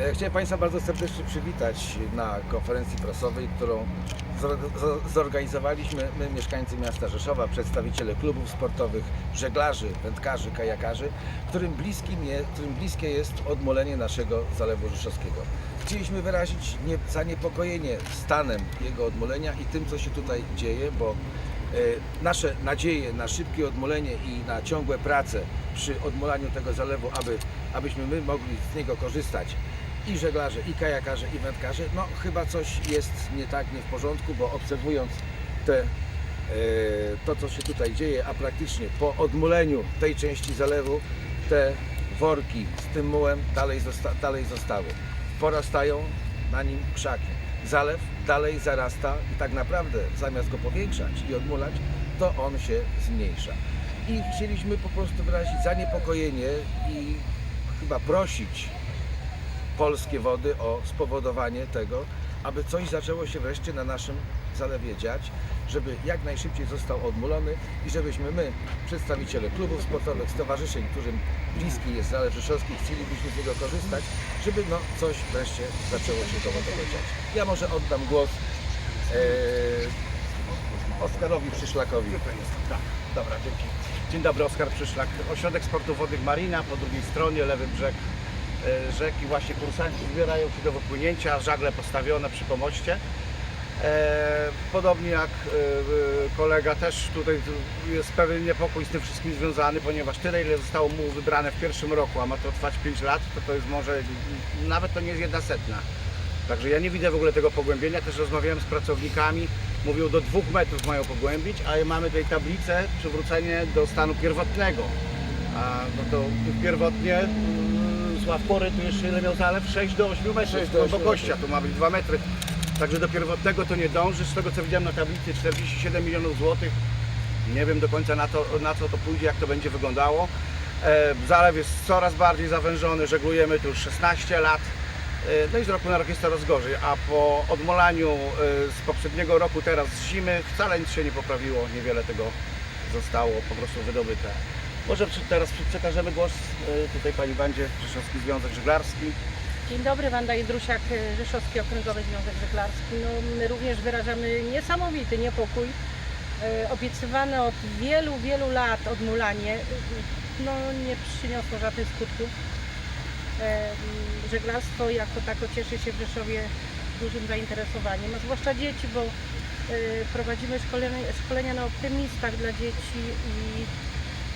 E, Chciałem Państwa bardzo serdecznie przywitać na konferencji prasowej, którą zor- zo- zorganizowaliśmy my, mieszkańcy miasta Rzeszowa, przedstawiciele klubów sportowych, żeglarzy, wędkarzy, kajakarzy, którym, bliskim je, którym bliskie jest odmolenie naszego Zalewu Rzeszowskiego. Chcieliśmy wyrazić nie, zaniepokojenie stanem jego odmolenia i tym, co się tutaj dzieje, bo e, nasze nadzieje na szybkie odmolenie i na ciągłe prace przy odmolaniu tego zalewu, aby, abyśmy my mogli z niego korzystać i żeglarze, i kajakarze, i wędkarze, no chyba coś jest nie tak, nie w porządku, bo obserwując te, e, to, co się tutaj dzieje, a praktycznie po odmuleniu tej części zalewu te worki z tym mułem dalej, zosta- dalej zostały. Porastają na nim krzaki. Zalew dalej zarasta i tak naprawdę zamiast go powiększać i odmulać, to on się zmniejsza. I chcieliśmy po prostu wyrazić zaniepokojenie i chyba prosić polskie wody o spowodowanie tego, aby coś zaczęło się wreszcie na naszym zalewie dziać, żeby jak najszybciej został odmulony i żebyśmy my, przedstawiciele klubów sportowych, stowarzyszeń, którym bliski jest Zalew Rzeszowski, chcielibyśmy z niego korzystać, żeby no coś wreszcie zaczęło się koło tego dziać. Ja może oddam głos e, Oskarowi Przyszlakowi. Dobra, dzięki. Dzień dobry, Oskar Przyszlak. Ośrodek Sportów Wodnych Marina, po drugiej stronie, lewy brzeg rzeki. Właśnie kursanci zbierają się do wypłynięcia, żagle postawione przy pomoście. E, podobnie jak e, e, kolega też tutaj tu jest pewien niepokój z tym wszystkim związany, ponieważ tyle ile zostało mu wybrane w pierwszym roku, a ma to trwać 5 lat, to to jest może nawet to nie jest jedna setna. Także ja nie widzę w ogóle tego pogłębienia. Też rozmawiałem z pracownikami, mówią do dwóch metrów mają pogłębić, a mamy tutaj tablicę przywrócenie do stanu pierwotnego. A no to pierwotnie Sławpory tu jeszcze ile miał zalew? 6 do 8 metrów 6 do 8 głębokości, a tu ma być 2 metry. Także do pierwotnego to nie dąży. Z tego co widziałem na tablicy 47 milionów złotych. Nie wiem do końca na, to, na co to pójdzie, jak to będzie wyglądało. E, Zalew jest coraz bardziej zawężony, żeglujemy tu już 16 lat. E, No i z roku na rok jest coraz gorzej, a po odmolaniu e, z poprzedniego roku teraz z zimy wcale nic się nie poprawiło, niewiele tego zostało po prostu wydobyte. Może teraz przekażemy głos e, tutaj Pani Wandzie, Rzeszowski Związek Żeglarski. Dzień dobry, Wanda Jędrusiak, e, Rzeszowski Okręgowy Związek Żeglarski. No, my również wyrażamy niesamowity niepokój. E, Obiecywane od wielu, wielu lat odmulanie no, nie przyniosło żadnych skutków. Żeglarstwo jako tako cieszy się w Rzeszowie dużym zainteresowaniem, a zwłaszcza dzieci, bo prowadzimy szkolenia, szkolenia na optymistach dla dzieci i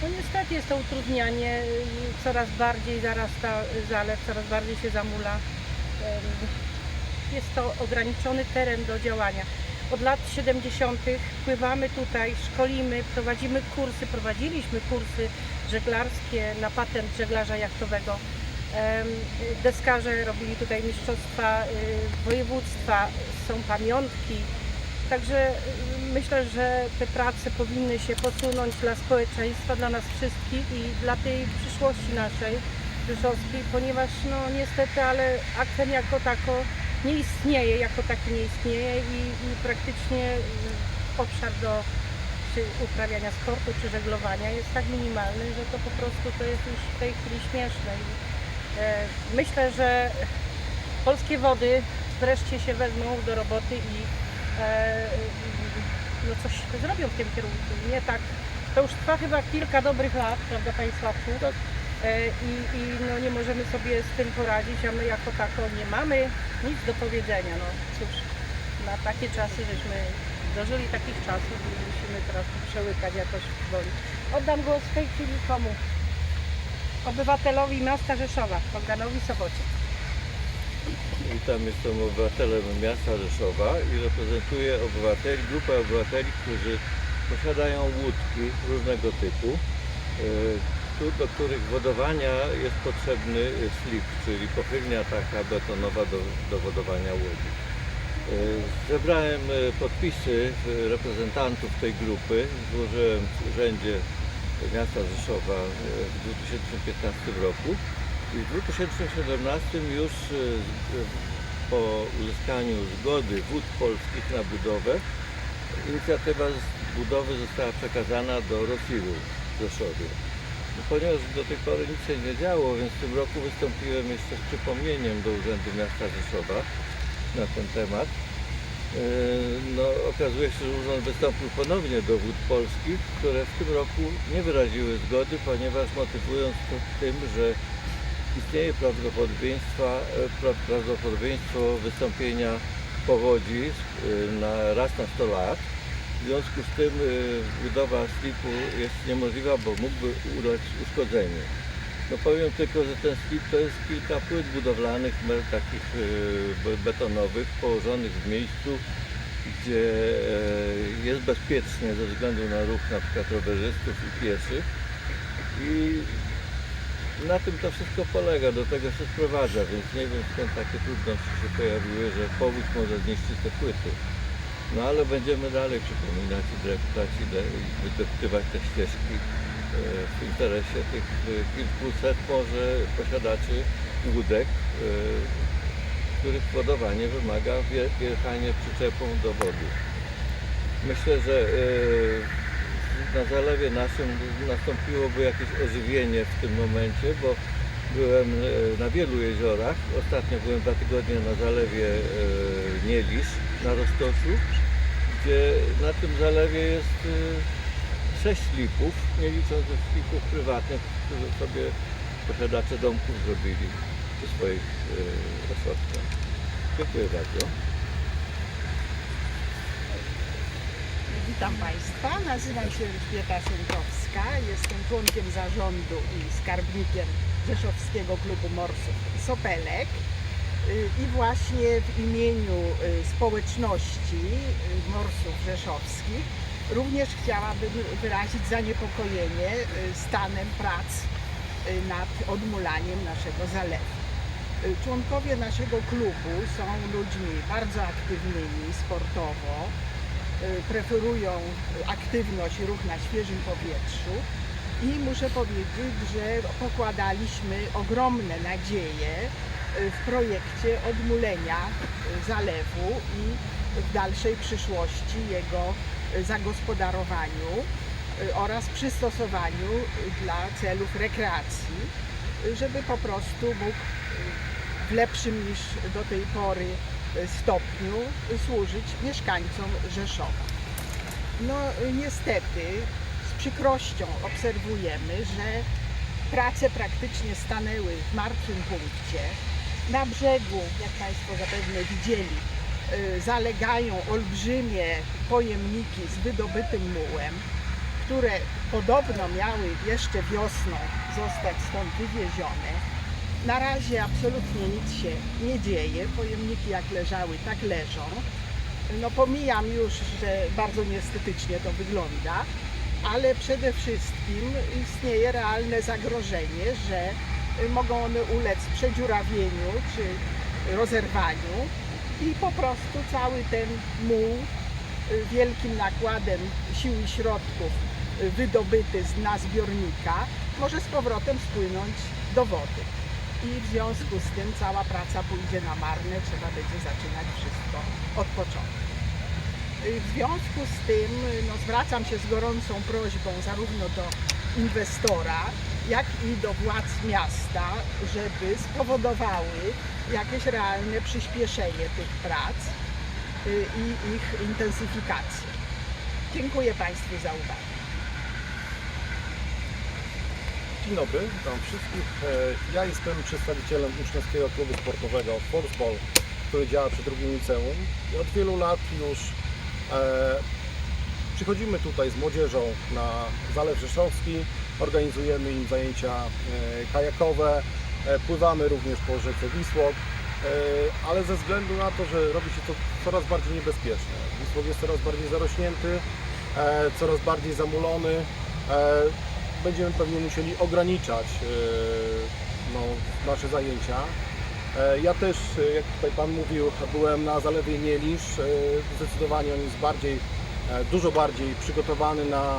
no niestety jest to utrudnianie, coraz bardziej zarasta zalew, coraz bardziej się zamula. Jest to ograniczony teren do działania. Od lat 70. pływamy tutaj, szkolimy, prowadzimy kursy, prowadziliśmy kursy żeglarskie na patent żeglarza jachtowego. Deskarze robili tutaj mistrzostwa y, województwa, są pamiątki, Także y, myślę, że te prace powinny się posunąć dla społeczeństwa, dla nas wszystkich i dla tej przyszłości naszej rzeszowskiej, ponieważ no niestety, ale akcent jako tako nie istnieje, jako taki nie istnieje i, i praktycznie y, obszar do uprawiania sportu czy żeglowania jest tak minimalny, że to po prostu to jest już w tej chwili śmieszne. I, e, myślę, że polskie wody wreszcie się wezmą do roboty i no coś zrobią w tym kierunku. Nie tak. To już trwa chyba kilka dobrych lat, prawda Panie Sławku? Tak. E, I, I no nie możemy sobie z tym poradzić, a my jako tako nie mamy nic do powiedzenia. No cóż, na takie czasy żeśmy dożyli takich czasów i musimy teraz przełykać jakoś woli. Oddam głos w tej chwili komu? Obywatelowi miasta Rzeszowa, Bogdanowi Sobocie. Witam, jestem obywatelem miasta Rzeszowa i reprezentuję obywateli, grupę obywateli, którzy posiadają łódki różnego typu, e, do których wodowania jest potrzebny slip, czyli pochylnia taka betonowa do, do wodowania łodzi. E, Zebrałem e, podpisy reprezentantów tej grupy, złożyłem w Urzędzie Miasta Rzeszowa w 2015 roku i w 2017 już e, e, po uzyskaniu zgody wód polskich na budowę inicjatywa budowy została przekazana do Rosiru w Rzeszowie. Ponieważ do tej pory nic się nie działo, więc w tym roku wystąpiłem jeszcze z przypomnieniem do Urzędu Miasta Rzeszowa na ten temat. Yy, No, okazuje się, że urząd wystąpił ponownie do wód polskich, które w tym roku nie wyraziły zgody, ponieważ motywując to tym, że istnieje prawdopodobieństwa, e, pra- prawdopodobieństwo wystąpienia powodzi yy, na raz na 100 lat. W związku z tym yy, budowa slipu jest niemożliwa, bo mógłby ulec uszkodzeniu. No powiem tylko, że ten slip to jest kilka płyt budowlanych, takich be- betonowych, położonych w miejscu, gdzie e, jest bezpiecznie ze względu na ruch na przykład rowerzystów i pieszych. I na tym to wszystko polega, do tego się sprowadza, więc nie wiem skąd takie trudności się pojawiły, że powódź może zniszczyć te płyty. No ale będziemy dalej przypominać i dreptać i de- i wydeptywać te ścieżki e, w interesie tych kilkuset może posiadaczy łódek, e, których wodowanie wymaga wje- wjechanie przyczepą do wody. Myślę, że e, na zalewie naszym nastąpiłoby jakieś ożywienie w tym momencie, bo byłem e, na wielu jeziorach. Ostatnio byłem dwa tygodnie na zalewie e, Nielisz na Roztoczu, gdzie na tym zalewie jest e, sześć lipów, nie licząc lipów prywatnych, które sobie posiadacze domków zrobili przy swoich ośrodkach. Dziękuję bardzo. Witam Państwa, nazywam się Elżbieta Szynkowska, jestem członkiem zarządu i skarbnikiem Rzeszowskiego Klubu Morsów Sopelek. Y, i właśnie w imieniu y, społeczności y, morsów rzeszowskich również chciałabym wyrazić zaniepokojenie stanem prac nad odmulaniem naszego zalewu. Członkowie naszego klubu są ludźmi bardzo aktywnymi sportowo, preferują y, aktywność i ruch na świeżym powietrzu i muszę powiedzieć, że pokładaliśmy ogromne nadzieje y, w projekcie odmulenia y, zalewu i w dalszej przyszłości jego zagospodarowaniu oraz przystosowaniu dla celów rekreacji, żeby po prostu mógł w lepszym niż do tej pory stopniu y, służyć mieszkańcom Rzeszowa. No y, niestety z przykrością obserwujemy, że prace praktycznie stanęły w martwym punkcie. Na brzegu, jak Państwo zapewne widzieli, y, zalegają olbrzymie pojemniki z wydobytym mułem, które podobno miały jeszcze wiosną zostać stąd wywiezione. Na razie absolutnie nic się nie dzieje. Pojemniki jak leżały, tak leżą. No pomijam już, że bardzo niestetycznie to wygląda, ale przede wszystkim istnieje realne zagrożenie, że mogą one ulec przedziurawieniu czy rozerwaniu i po prostu cały ten muł wielkim nakładem sił i środków wydobyty z na zbiornika może z powrotem spłynąć do wody. I w związku z tym cała praca pójdzie na marne, trzeba będzie zaczynać wszystko od początku. Y, W związku z tym y, no, zwracam się z gorącą prośbą zarówno do inwestora, jak i do władz miasta, żeby spowodowały jakieś realne przyspieszenie tych prac y, i ich intensyfikację. Dziękuję Państwu za uwagę. Dzień dobry, witam wszystkich. E, Ja jestem przedstawicielem uczniowskiego klubu sportowego Forceball, który działa przy drugim liceum. I od wielu lat już e, przychodzimy tutaj z młodzieżą na Zalew Rzeszowski, organizujemy im zajęcia e, kajakowe, e, pływamy również po rzece Wisłok, e, ale ze względu na to, że robi się to coraz bardziej niebezpieczne, Wisłok jest coraz bardziej zarośnięty, e, coraz bardziej zamulony, e, będziemy pewnie musieli ograniczać e, no, nasze zajęcia. E, Ja też, e, jak tutaj Pan mówił, byłem na zalewie Nielisz. Zdecydowanie on jest bardziej, dużo bardziej przygotowany na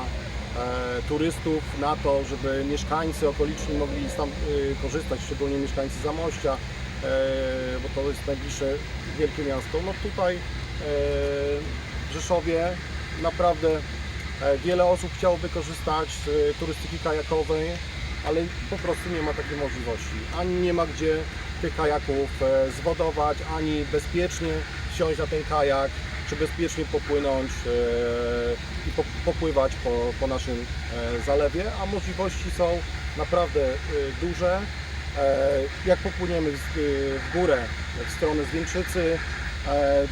turystów, na to, żeby mieszkańcy okoliczni mogli tam korzystać, szczególnie mieszkańcy Zamościa, bo to jest najbliższe wielkie miasto. No tutaj w Rzeszowie naprawdę Wiele osób chciałoby korzystać z e, turystyki kajakowej. ale po prostu nie ma takiej możliwości. Ani nie ma gdzie tych kajaków e, zwodować, ani bezpiecznie wsiąść na ten kajak, czy bezpiecznie popłynąć e, i po, popływać po, po naszym e, zalewie, a możliwości są naprawdę e, duże. E, Jak popłyniemy w, górę, w stronę Zwieńczycy, e,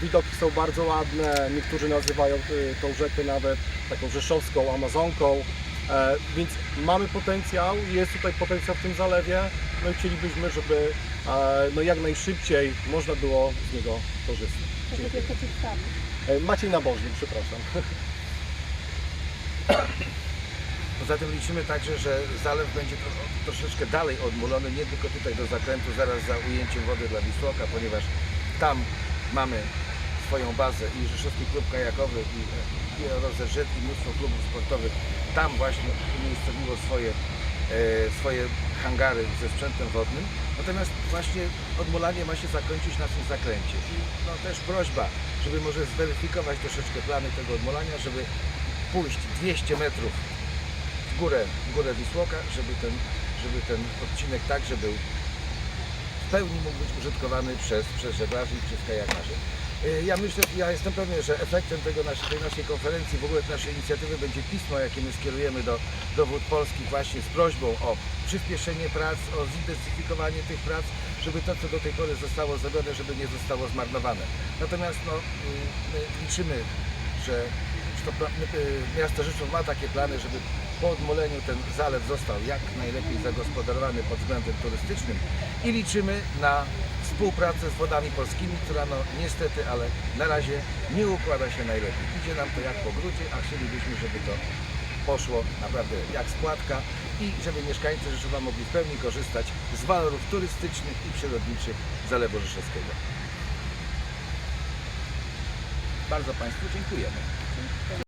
widoki są bardzo ładne, niektórzy nazywają e, tą rzekę nawet taką rzeszowską Amazonką, e, więc mamy potencjał, jest tutaj potencjał w tym zalewie, no i chcielibyśmy, żeby e, no jak najszybciej można było z niego korzystać. Dziękuję. E, Maciej Nabożny, przepraszam. Poza tym liczymy także, że zalew będzie tro, troszeczkę dalej odmulony, nie tylko tutaj do zakrętu, zaraz za ujęciem wody dla Wisłoka, ponieważ tam mamy swoją bazę i Rzeszowski Klub Kajakowy i, i ROZZ i mnóstwo klubów sportowych tam właśnie umiejscowiło swoje, e, swoje hangary ze sprzętem wodnym. Natomiast właśnie odmulanie ma się zakończyć na tym zakręcie. I no, też prośba, żeby może zweryfikować troszeczkę plany tego odmulania, żeby pójść 200 metrów w górę, w górę Wisłoka, żeby ten, żeby ten odcinek także był pełni mógł być użytkowany przez, przez żeglarzy i przez kajakarzy. Y, Ja myślę, ja jestem pewien, że efektem tego naszej, tej naszej konferencji, w ogóle naszej inicjatywy będzie pismo, jakie my skierujemy do, do wód polskich właśnie z prośbą o przyspieszenie prac, o zintensyfikowanie tych prac, żeby to, co do tej pory zostało zrobione, żeby nie zostało zmarnowane. Natomiast no, y, my liczymy, że to y, miasto Rzeszów ma takie plany, żeby po odmoleniu ten zalew został jak najlepiej zagospodarowany pod względem turystycznym i liczymy na współpracę z wodami polskimi, która no niestety, ale na razie nie układa się najlepiej. Idzie nam to jak po grudzie, a chcielibyśmy, żeby to poszło naprawdę jak składka i żeby mieszkańcy Rzeszowa mogli w pełni korzystać z walorów turystycznych i przyrodniczych Zalewu Rzeszowskiego. Bardzo Państwu dziękujemy.